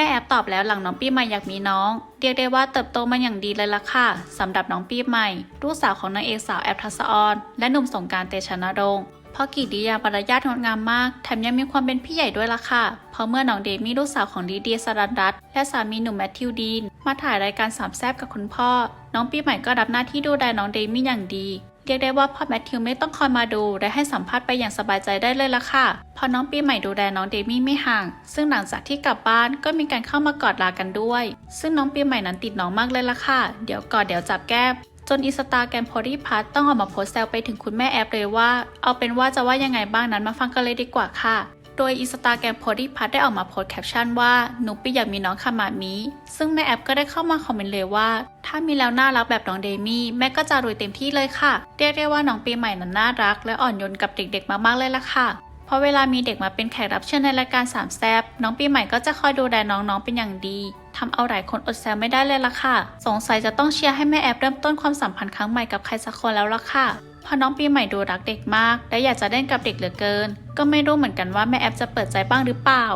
แม่แอปตอบแล้วหลังน้องปีใหม่อยากมีน้อง เรียกได้ว่าเติบโตมาอย่างดีเลยล่ะค่ะสำหรับน้องปีใหม่ ลูกสาวของนางเอกสาวแอปทัศออนและหนุ่มสงการเตชะนรงค์เพราะกิริยามารยาทงดงามมาก แถมยังมีความเป็นพี่ใหญ่ด้วยล่ะค่ะ เพราะเมื่อน้องเดมี่ลูกสาวของดีเดียสรันรัตและสามีหนุ่มแมทธิวดีน มาถ่ายรายการสามแซบกับคุณพ่อ น้องปีใหม่ก็รับหน้าที่ดูแลน้องเดมี่อย่างดี เรียกได้ว่าพ่อแมทธิวไม่ต้องคอยมาดูและให้สัมภาษณ์ไปอย่างสบายใจได้เลยละค่ะพอน้องปีใหม่ดูแลน้องเดมี่ไม่ห่าง ซึ่งหลังจากที่กลับบ้านก็มีการเข้ามากอดลากันด้วย ซึ่งน้องปีใหม่นั้นติดน้องมากเลยละค่ะ เดี๋ยวกอดเดี๋ยวจับแก้มจนอินสตาแกรมโพลีพัทต้องออกมาโพสต์แซวไปถึงคุณแม่แอปเลยว่า เอาเป็นว่าจะว่ายังไงบ้างนั้นมาฟังกันเลยดีกว่าค่ะ โดยอินสตาแกรมโพลีพัทได้ออกมาโพสแคปชั่นว่าหนูปีอยากมีน้องคามามิซึ่งแม่แอปก็ได้เข้ามาคอมเมนต์เลยว่า ถ้ามีแล้วน่ารักแบบน้องเดมี่แม่ก็จะรวยเต็มที่เลยค่ะเรียกได้ว่าน้องปีใหม่นั้นน่ารัก และอ่อนโยนกับเด็กๆมากๆเลยล่ะค่ะ ราะเวลามีเด็กมาเป็นแขกรับเชิญในรายการสามแซบน้องปีใหม่ก็จะคอยดูแลน้องๆเป็นอย่างดีทำเอาหลายคนอดแซวไม่ได้เลยล่ะค่ะ สงสัยจะต้องเชียร์ให้แม่แอบเริ่มต้นความสัมพันธ์ครั้งใหม่กับใครสักคนแล้วล่ะค่ะพอน้องปีใหม่ดูรักเด็กมาก และอยากจะเล่นกับเด็กเหลือเกิน ก็ไม่รู้เหมือนกันว่าแม่แอบจะเปิดใจบ้างหรือเปล่า